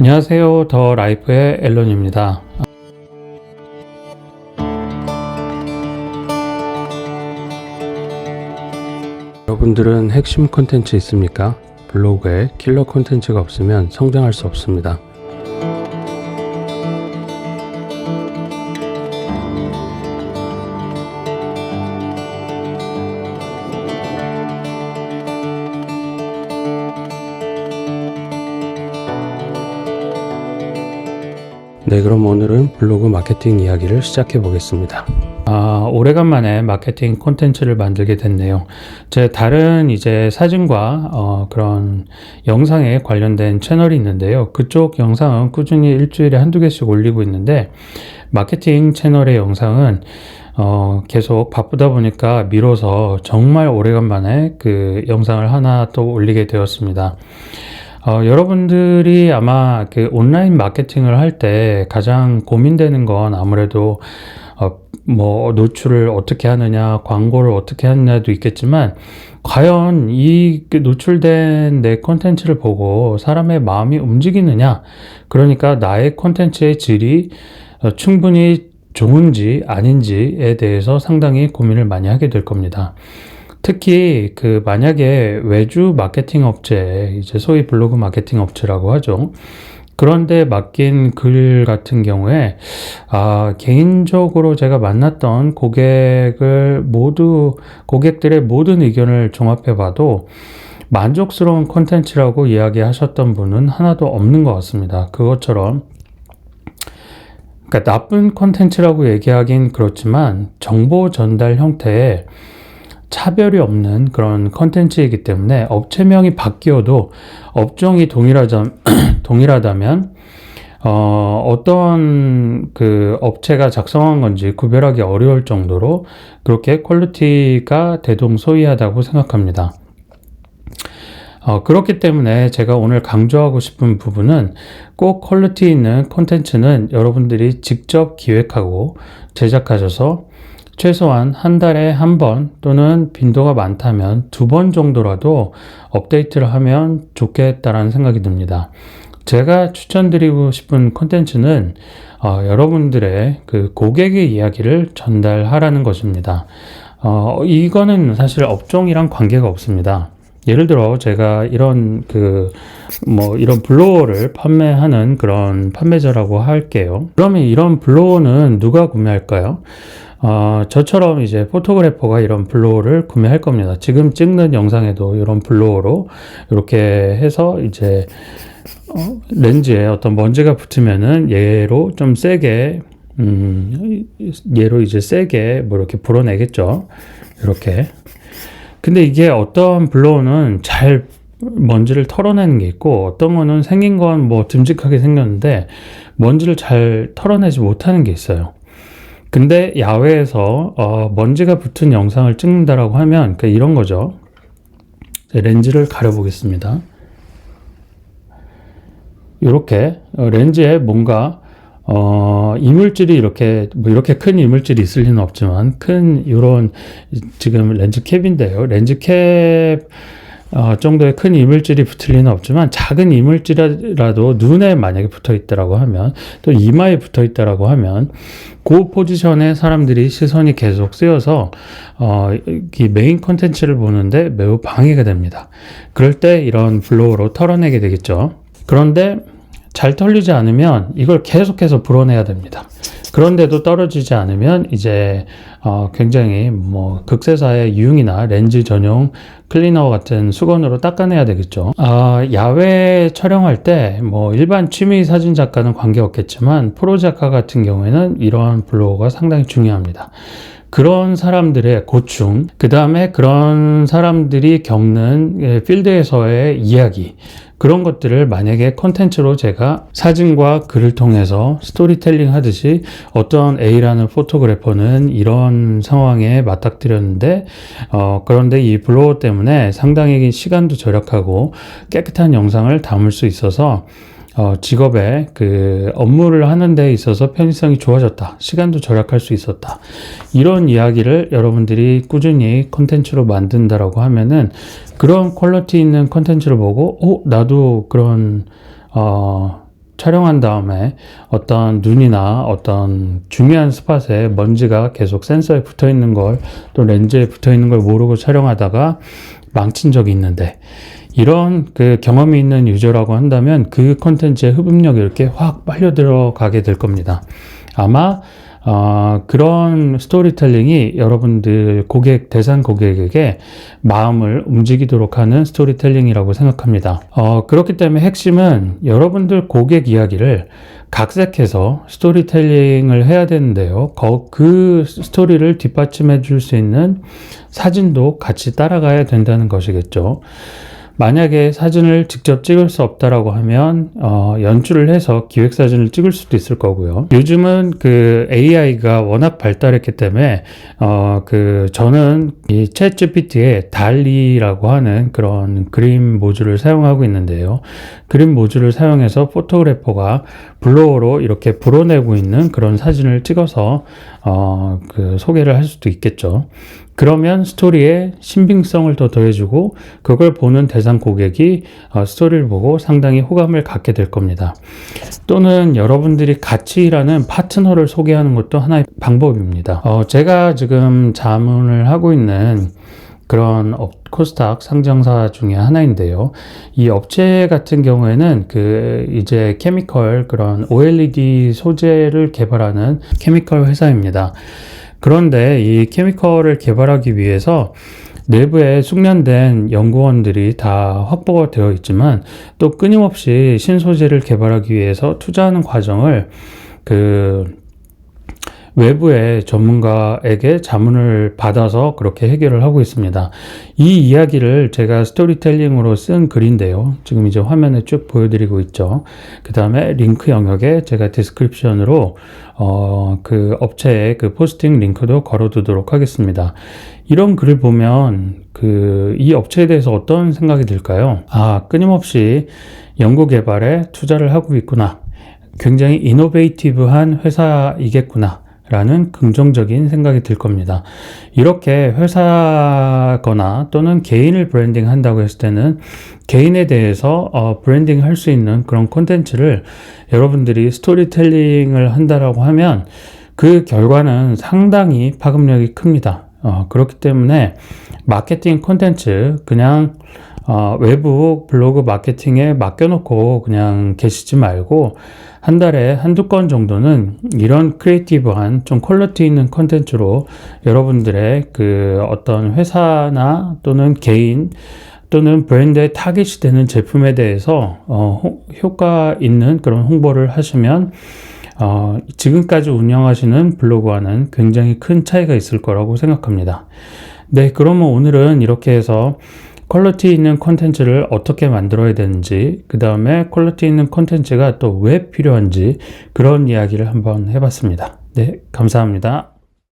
안녕하세요. 더 라이프의 앨런입니다. 여러분들은 핵심 콘텐츠 있습니까? 블로그에 킬러 콘텐츠가 없으면 성장할 수 없습니다. 네, 그럼 오늘은 블로그 마케팅 이야기를 시작해 보겠습니다. 아, 오래간만에 마케팅 콘텐츠를 만들게 됐네요. 제 다른 이제 사진과 어, 그런 영상에 관련된 채널이 있는데요. 그쪽 영상은 꾸준히 일주일에 한두 개씩 올리고 있는데, 마케팅 채널의 영상은 어, 계속 바쁘다 보니까 미뤄서 정말 오래간만에 그 영상을 하나 또 올리게 되었습니다. 어, 여러분들이 아마 그 온라인 마케팅을 할 때 가장 고민되는 건 아무래도 어, 뭐 노출을 어떻게 하느냐, 광고를 어떻게 하느냐도 있겠지만 과연 이그 노출된 내 콘텐츠를 보고 사람의 마음이 움직이느냐, 그러니까 나의 콘텐츠의 질이 어, 충분히 좋은지 아닌지에 대해서 상당히 고민을 많이 하게 될 겁니다. 특히 그 만약에 외주 마케팅 업체, 이제 소위 블로그 마케팅 업체라고 하죠. 그런데 맡긴 글 같은 경우에 아, 개인적으로 제가 만났던 고객을 모두 고객들의 모든 의견을 종합해 봐도 만족스러운 콘텐츠라고 이야기하셨던 분은 하나도 없는 것 같습니다. 그것처럼 그러니까 나쁜 콘텐츠라고 얘기하긴 그렇지만 정보 전달 형태에 차별이 없는 그런 컨텐츠이기 때문에 업체명이 바뀌어도 업종이 동일하자, 동일하다면 어, 어떤 그 업체가 작성한 건지 구별하기 어려울 정도로 그렇게 퀄리티가 대동소이하다고 생각합니다. 어, 그렇기 때문에 제가 오늘 강조하고 싶은 부분은 꼭 퀄리티 있는 콘텐츠는 여러분들이 직접 기획하고 제작하셔서 최소한 한 달에 한 번 또는 빈도가 많다면 두 번 정도라도 업데이트를 하면 좋겠다라는 생각이 듭니다. 제가 추천드리고 싶은 콘텐츠는 어, 여러분들의 그 고객의 이야기를 전달하라는 것입니다. 어, 이거는 사실 업종이랑 관계가 없습니다. 예를 들어 제가 이런 그 뭐 이런 블로어를 판매하는 그런 판매자라고 할게요. 그러면 이런 블로어는 누가 구매할까요? 어, 저처럼 이제 포토그래퍼가 이런 블로어를 구매할 겁니다. 지금 찍는 영상에도 이런 블로어로 이렇게 해서 이제 어, 렌즈에 어떤 먼지가 붙으면은 얘로 좀 세게 음, 얘로 이제 세게 뭐 이렇게 불어내겠죠. 이렇게. 근데 이게 어떤 블로어는 잘 먼지를 털어내는 게 있고 어떤 거는 생긴 건 뭐 듬직하게 생겼는데 먼지를 잘 털어내지 못하는 게 있어요. 근데 야외에서 어, 먼지가 붙은 영상을 찍는다라고 하면 그 이런 거죠. 렌즈를 가려보겠습니다. 이렇게 어, 렌즈에 뭔가 어, 이물질이 이렇게 뭐 이렇게 큰 이물질이 있을 리는 없지만 큰 이런 지금 렌즈 캡인데요. 렌즈 캡 어, 정도의 큰 이물질이 붙을 리는 없지만 작은 이물질이라도 눈에 만약에 붙어 있다라고 하면 또 이마에 붙어 있다라고 하면 그 포지션에 사람들이 시선이 계속 쓰여서 어, 이 메인 컨텐츠를 보는데 매우 방해가 됩니다. 그럴 때 이런 블로우로 털어내게 되겠죠. 그런데 잘 털리지 않으면 이걸 계속해서 불어내야 됩니다. 그런데도 떨어지지 않으면 이제 어 굉장히 뭐 극세사의 유용이나 렌즈 전용 클리너 같은 수건으로 닦아내야 되겠죠. 아 야외 촬영할 때 뭐 일반 취미 사진 작가는 관계없겠지만 프로 작가 같은 경우에는 이러한 블로그가 상당히 중요합니다. 그런 사람들의 고충, 그 다음에 그런 사람들이 겪는 예, 필드에서의 이야기, 그런 것들을 만약에 컨텐츠로 제가 사진과 글을 통해서 스토리텔링 하듯이 어떤 A라는 포토그래퍼는 이런 상황에 맞닥뜨렸는데, 어, 그런데 이 블로그 때문에 상당히 시간도 절약하고 깨끗한 영상을 담을 수 있어서 어, 직업에 그 업무를 하는 데 있어서 편의성이 좋아졌다. 시간도 절약할 수 있었다. 이런 이야기를 여러분들이 꾸준히 컨텐츠로 만든다라고 하면은 그런 퀄리티 있는 컨텐츠를 보고, 어, 나도 그런, 어, 촬영한 다음에 어떤 눈이나 어떤 중요한 스팟에 먼지가 계속 센서에 붙어 있는 걸 또 렌즈에 붙어 있는 걸 모르고 촬영하다가 망친 적이 있는데 이런 그 경험이 있는 유저라고 한다면 그 컨텐츠의 흡입력이 이렇게 확 빨려 들어가게 될 겁니다. 아마 어, 그런 스토리텔링이 여러분들 고객, 대상 고객에게 마음을 움직이도록 하는 스토리텔링이라고 생각합니다. 어, 그렇기 때문에 핵심은 여러분들 고객 이야기를 각색해서 스토리텔링을 해야 되는데요. 거- 그 스토리를 뒷받침해 줄 수 있는 사진도 같이 따라가야 된다는 것이겠죠. 만약에 사진을 직접 찍을 수 없다라고 하면 어, 연출을 해서 기획 사진을 찍을 수도 있을 거고요. 요즘은 그 AI가 워낙 발달했기 때문에 어, 그 저는 이 챗GPT의 달리라고 하는 그런 그림 모듈을 사용하고 있는데요. 그림 모듈을 사용해서 포토그래퍼가 블로어로 이렇게 불어내고 있는 그런 사진을 찍어서 어, 그 소개를 할 수도 있겠죠. 그러면 스토리에 신빙성을 더 더해주고 그걸 보는 대상 고객이 어, 스토리를 보고 상당히 호감을 갖게 될 겁니다. 또는 여러분들이 같이 일하는 파트너를 소개하는 것도 하나의 방법입니다. 어, 제가 지금 자문을 하고 있는 그런 업, 코스닥 상장사 중에 하나인데요. 이 업체 같은 경우에는 그 이제 케미컬 그런 OLED 소재를 개발하는 케미컬 회사입니다. 그런데 이 케미컬을 개발하기 위해서 내부에 숙련된 연구원들이 다 확보가 되어 있지만 또 끊임없이 신소재를 개발하기 위해서 투자하는 과정을 그 외부의 전문가에게 자문을 받아서 그렇게 해결을 하고 있습니다. 이 이야기를 제가 스토리텔링으로 쓴 글인데요. 지금 이제 화면에 쭉 보여드리고 있죠. 그 다음에 링크 영역에 제가 디스크립션으로 어, 그 업체의 그 포스팅 링크도 걸어두도록 하겠습니다. 이런 글을 보면 그 이 업체에 대해서 어떤 생각이 들까요? 아, 끊임없이 연구 개발에 투자를 하고 있구나. 굉장히 이노베이티브한 회사이겠구나. 라는 긍정적인 생각이 들 겁니다. 이렇게 회사거나 또는 개인을 브랜딩 한다고 했을 때는 개인에 대해서 어, 브랜딩 할 수 있는 그런 콘텐츠를 여러분들이 스토리텔링을 한다라고 하면 그 결과는 상당히 파급력이 큽니다. 어, 그렇기 때문에 마케팅 콘텐츠 그냥 어, 외부 블로그 마케팅에 맡겨놓고 그냥 계시지 말고 한 달에 한두 건 정도는 이런 크리에이티브한 좀 퀄리티 있는 컨텐츠로 여러분들의 그 어떤 회사나 또는 개인 또는 브랜드의 타깃이 되는 제품에 대해서 어, 호- 효과 있는 그런 홍보를 하시면 어, 지금까지 운영하시는 블로그와는 굉장히 큰 차이가 있을 거라고 생각합니다. 네, 그러면 오늘은 이렇게 해서 퀄리티 있는 콘텐츠를 어떻게 만들어야 되는지, 그 다음에 퀄리티 있는 콘텐츠가 또 왜 필요한지 그런 이야기를 한번 해봤습니다. 네, 감사합니다.